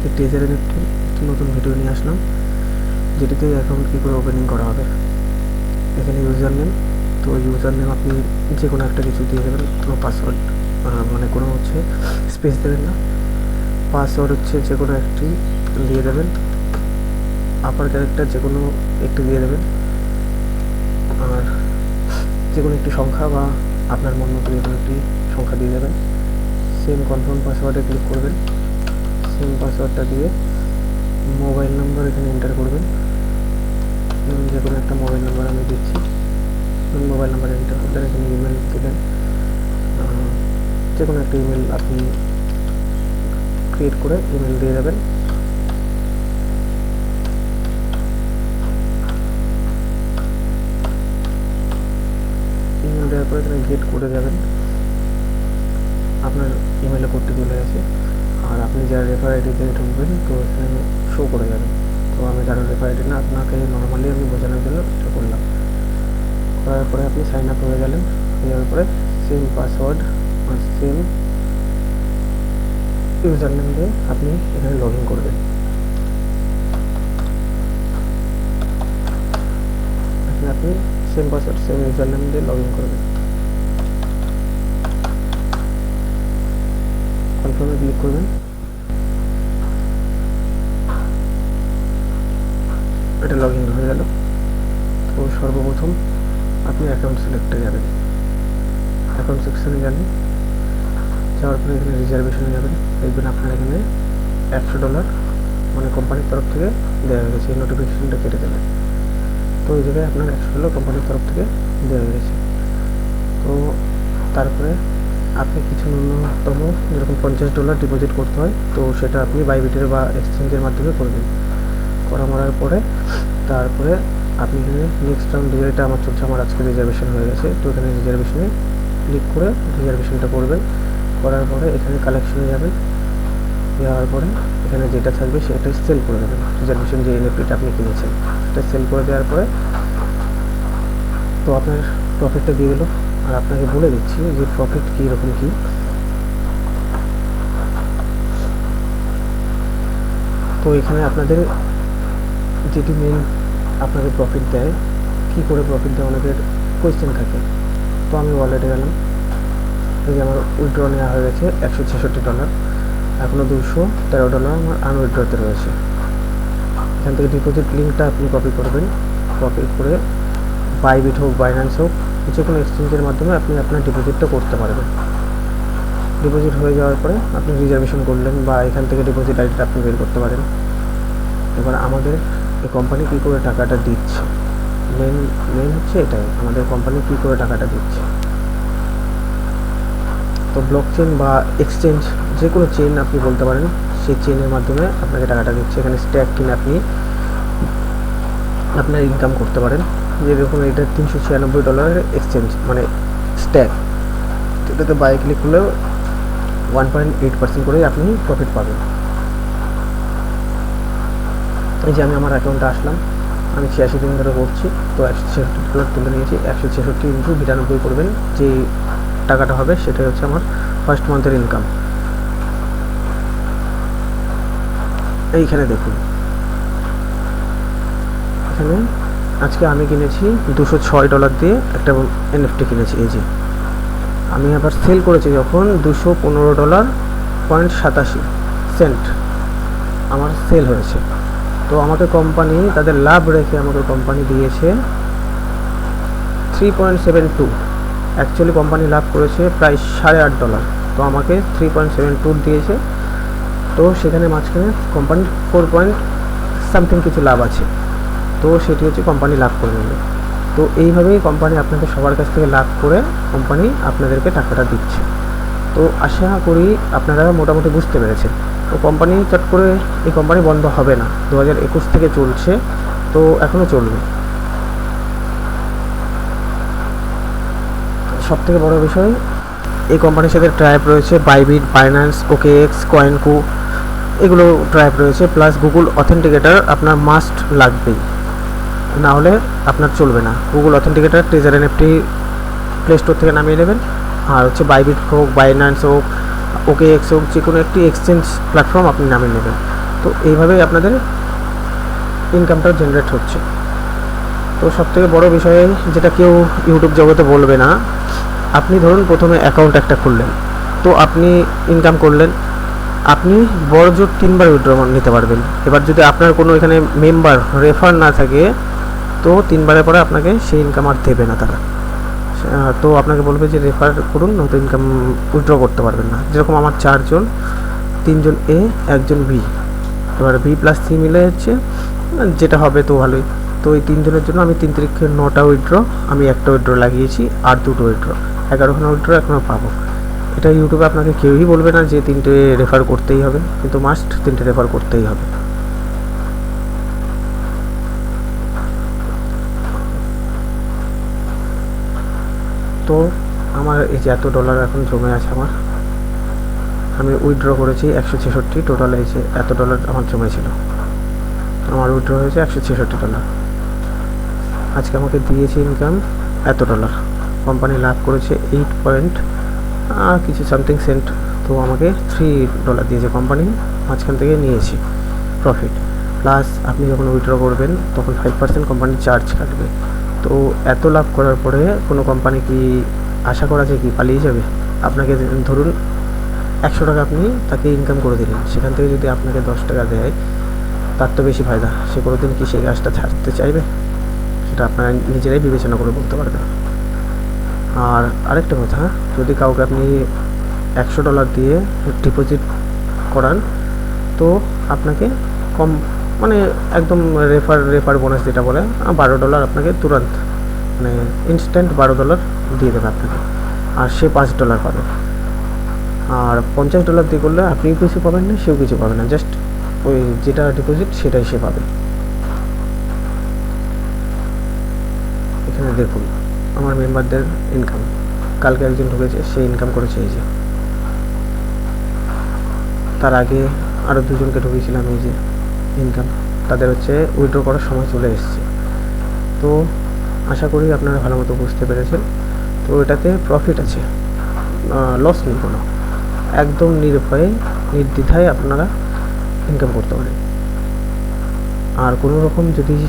আজকে টেজারের একটি একটি নতুন ভিডিও নিয়ে আসলাম, যেটিতে অ্যাকাউন্ট কী করে ওপেনিং করা হবে। এখানে ইউজার নেম তো ইউজার নেম আপনি যে কোনো একটা কিছু দিয়ে দেবেন কোনো পাসওয়ার্ড মানে কোনো হচ্ছে স্পেস দেবেন না। পাসওয়ার্ড হচ্ছে যে কোনো একটি দিয়ে দেবেন আপার ক্যারেক্টার যে কোনো একটি দিয়ে দেবেন, আর যে কোনো একটি সংখ্যা বা আপনার মন মতো যে কোনো একটি সংখ্যা দিয়ে দেবেন। সেম কনফার্ম পাসওয়ার্ডে ক্লিক করবেন। সেম পাসওয়ার্ডটা দিয়ে মোবাইল নাম্বার এখানে এন্টার করবেন। ধরুন যে কোনো একটা মোবাইল নাম্বার আমি দিচ্ছি। মোবাইল নাম্বার এন্টার করলেন এখানে ইমেল আহ, যে কোনো একটা ইমেল আপনি ক্রিয়েট করে ইমেল দিয়ে দেবেন। ইমেল দেওয়ার পরে এখানে গেট করে যাবেন আপনার ইমেলে কোডটি চলে গেছে। আর আপনি যার রেফার আইডি দিয়ে ঢুকবেন, তো এখানে শো করে যাবে তো আমি কারও রেফার আইডি না, আপনাকে নর্মালি আমি বোঝানোর জন্য এটা করলাম। করার পরে আপনি সাইন আপ হয়ে গেলেন। হয়ে যাওয়ার পরে সেম পাসওয়ার্ড আর সেম ইউজার নেম দিয়ে আপনি এখানে লগ ইন করবেন আপনি same password same user name দিয়ে লগ ইন করবেন। ক্লিক করবেন। এটা লগ ইন হয়ে গেল। তো সর্বপ্রথম আপনি অ্যাকাউন্ট সিলেক্টে যাবেন। অ্যাকাউন্ট সেকশনে যাবেন। যাওয়ার পরে এখানে রিজার্ভেশনে যাবেন। দেখবেন আপনার এখানে একশো ডলার মানে কোম্পানির তরফ থেকে দেওয়া হয়ে গেছে। এই নোটিফিকেশনটা কেটে দেবেন। তো ওই জায়গায় আপনার একশো ডলার কোম্পানির তরফ থেকে দেওয়া হয়ে গেছে। তো তারপরে আপনি কিছু ন্যূনতম যেরকম পঞ্চাশ ডলার ডিপোজিট করতে হয়, তো সেটা আপনি বাইবিটের বা এক্সচেঞ্জের মাধ্যমে করবেন করা মারার পরে তারপরে আপনি এখানে নেক্সট রাউন্ড এটা আমার চলছে, আমার আজকে রিজার্ভেশন হয়ে গেছে, তো এখানে রিজার্ভেশনে ক্লিক করে রিজার্ভেশনটা করবেন। করার পরে এখানে কালেকশনে যাবেন। যাওয়ার পরে এখানে যেটা থাকবে সেটাই সেল করে দেবেন। রিজার্ভেশন যে এনএফটিটা আপনি কিনেছেন, সেটা সেল করে দেওয়ার পরে তো আপনার প্রফিটটা দিয়ে দিল। আর আপনাকে বলে দিচ্ছি যে প্রফিট কী রকম কী। তো এখানে আপনাদের যেটি মেন আপনাদের প্রফিট দেয়, কী করে প্রফিট দেয় অনেকের কোয়েশ্চেন থাকে। তো আমি ওয়ালেটে গেলাম। এই যে আমার উইথড্র নেওয়া হয়ে গেছে, একশো ছেষট্টি ডলার এখনও দুশো তেরো ডলার আমার আনউইথড্রতে রয়েছে। এখান থেকে ডিপোজিট লিঙ্কটা আপনি কপি করবেন। কপি করে বাইবিট হোক বাইন্যান্স হোক যে কোনো এক্সচেঞ্জের মাধ্যমে আপনি আপনার ডিপোজিটটা করতে পারবেন। ডিপোজিট হয়ে যাওয়ার পরে আপনি রিজার্ভেশন করলেন বা এখান থেকে ডিপোজিট আইডিটা আপনি বের করতে পারেন। এবার আমাদের এই কোম্পানি কী করে টাকাটা দিচ্ছে? মেন মেন হচ্ছে এটাই, আমাদের কোম্পানি কী করে টাকাটা দিচ্ছে? তো ব্লক চেন বা এক্সচেঞ্জ যে কোনো চেন আপনি বলতে পারেন, সেই চেনের মাধ্যমে আপনাকে টাকাটা দিচ্ছে। এখানে স্ট্যাক কিনে আপনি আপনার ইনকাম করতে পারেন। যেরকম এটা তিনশো ছিয়ানব্বই ডলারের এক্সচেঞ্জ মানে স্ট্যাক এটাতে বাই ক্লিক করলেও ওয়ান পয়েন্ট এইট পার্সেন্ট করেই আপনি প্রফিট পাবেন। এই যে আমি আমার অ্যাকাউন্টে আসলাম। আমি ছিয়াশি দিন ধরে করছি। তো একশো ছেষট্টি ডলার তুলে নিয়েছি। একশো ছেষট্টি ইন্টু বিরানব্বই করবেন। যে টাকাটা হবে সেটাই হচ্ছে আমার ফার্স্ট মান্থের ইনকাম এইখানে দেখুন। এখানে আজকে আমি কিনেছি দুশো ছয় ডলার দিয়ে একটা এনএফটি কিনেছি, এই যে। আমি আবার সেল করেছি যখন দুশো পনেরো ডলার পয়েন্ট সাতাশি সেন্ট আমার সেল হয়েছে। তো আমাকে কোম্পানি তাদের লাভ রেখে আমাকে কোম্পানি দিয়েছে three point seven two actually company লাভ করেছে প্রায় সাড়ে আট ডলার। তো আমাকে থ্রি পয়েন্ট সেভেন টু দিয়েছে। তো সেখানে মাঝখানে কোম্পানির ফোর পয়েন্ট সামথিং কিছু লাভ আছে। তো সেটি হচ্ছে কোম্পানি লাভ করে নেবে। তো এইভাবেই কোম্পানি আপনাদের সবার কাছ থেকে লাভ করে কোম্পানি আপনাদেরকে টাকাটা দিচ্ছে। তো আশা করি আপনারা মোটামুটি বুঝতে পেরেছেন। তো কোম্পানি চট করে এই কোম্পানি বন্ধ হবে না। দু একুশ থেকে চলছে। তো এখনও চলবে। সব থেকে বড় বিষয়, এই কোম্পানির সাথে ট্রাইপ রয়েছে বাইবিট বাইন্যান্স ওকে এক্স কয়েনকু এগুলো ট্রাইপ রয়েছে। প্লাস গুগল অথেন্টিকেটার আপনার মাস্ট লাগবেই। না হলে আপনার চলবে না। Google authenticator treasure NFT play store থেকে নামিয়ে নেবেন। আর হচ্ছে বাইবিট হোক বাইন্যান্স হোক ওকে এক্স হোক যে কোনো একটি এক্সচেঞ্জ প্ল্যাটফর্ম আপনি নামিয়ে নেবেন। তো এইভাবেই আপনাদের ইনকামটা জেনারেট হচ্ছে। তো সবথেকে বড় বিষয় যেটা কেউ ইউটিউব জগতে বলবে না, আপনি ধরুন প্রথমে অ্যাকাউন্ট একটা খুললেন। তো আপনি ইনকাম করলেন, আপনি বড় জোর তিনবার উইথড্র নিতে পারবেন। এবার যদি আপনার কোনো এখানে মেম্বার রেফার না থাকে তো তিনবারের পরে আপনাকে সেই ইনকাম আর দেবে না তারা। তো আপনাকে বলবে যে রেফার করুন, নয়তো ইনকাম উইথড্র করতে পারবেন না। যেরকম আমার চারজন, তিনজন এ একজন বি এবার বি প্লাস সি মিলে হচ্ছে, যেটা হবে তো ভালোই। তো এই তিনজনের জন্য আমি তিন তারিখে নটা উইথড্র আমি একটা উইথড্র লাগিয়েছি, আর দুটো উইথড্র এগারোখানা উইথড্র এখনও পাবো। এটা ইউটিউবে আপনাকে কেউই বলবে না যে তিনটে রেফার করতেই হবে, কিন্তু মাস্ট তিনটে রেফার করতেই হবে। তো আমার এই যে এত ডলার এখন জমে আছে আমার, আমি উইথড্র করেছি একশো ছেষট্টি টোটাল এই যে এত ডলার আমার জমেছিল। আমার উইথড্র হয়েছে একশো ছেষট্টি ডলার আজকে আমাকে দিয়েছে ইনকাম এত ডলার কোম্পানি লাভ করেছে এইট পয়েন্ট আর কিছু সামথিং সেন্ট তো আমাকে থ্রি ডলার দিয়েছে কোম্পানি মাঝখান থেকে নিয়েছি প্রফিট প্লাস আপনি যখন উইথড্র করবেন, তখন ফাইভ পার্সেন্ট কোম্পানি চার্জ কাটবে। তো এত লাভ করার পরে কোনো কোম্পানি কি আশা করা যায় কি পালিয়ে যাবে? আপনাকে ধরুন একশো টাকা আপনি তাকে ইনকাম করে দিলেন। সেখান থেকে যদি আপনাকে দশ টাকা দেয়, তার তো বেশি ফায়দা। সে কোনোদিন কি সেই গাছটা ছাড়তে চাইবে? সেটা আপনারা নিজেরাই বিবেচনা করে বলতে পারবেন। আর আরেকটা কথা, যদি কাউকে আপনি একশো ডলার দিয়ে ডিপোজিট করান, তো আপনাকে কম মানে একদম রেফার রেফার বোনাস যেটা বলে বারো ডলার আপনাকে তুরন্ত মানে ইনস্ট্যান্ট বারো ডলার দিয়ে দেবে আপনাকে। আর সে পাঁচ ডলার পাবে। আর পঞ্চাশ ডলার দিয়ে করলে আপনিও কিছু পাবেন না, সেও কিছু পাবে না। জাস্ট ওই যেটা ডিপোজিট সেটাই সে পাবে। এখানে দেখুন, আমার মেম্বারদের ইনকাম কালকে একজন ঢুকেছে, সে ইনকাম করেছে এই যে। তার আগে আরও দুজনকে ঢুকেছিলাম এই যে। ইনকাম তাদের হচ্ছে উইড্রো করার সময় চলে এসছে। তো আশা করি আপনারা ভালো মতো বুঝতে পেরেছেন। তো এটাতে প্রফিট আছে লস নেই কোনো। একদম নির্ভয়ে নির্দ্বিধায় আপনারা ইনকাম করতে পারেন। আর কোনো রকম যদি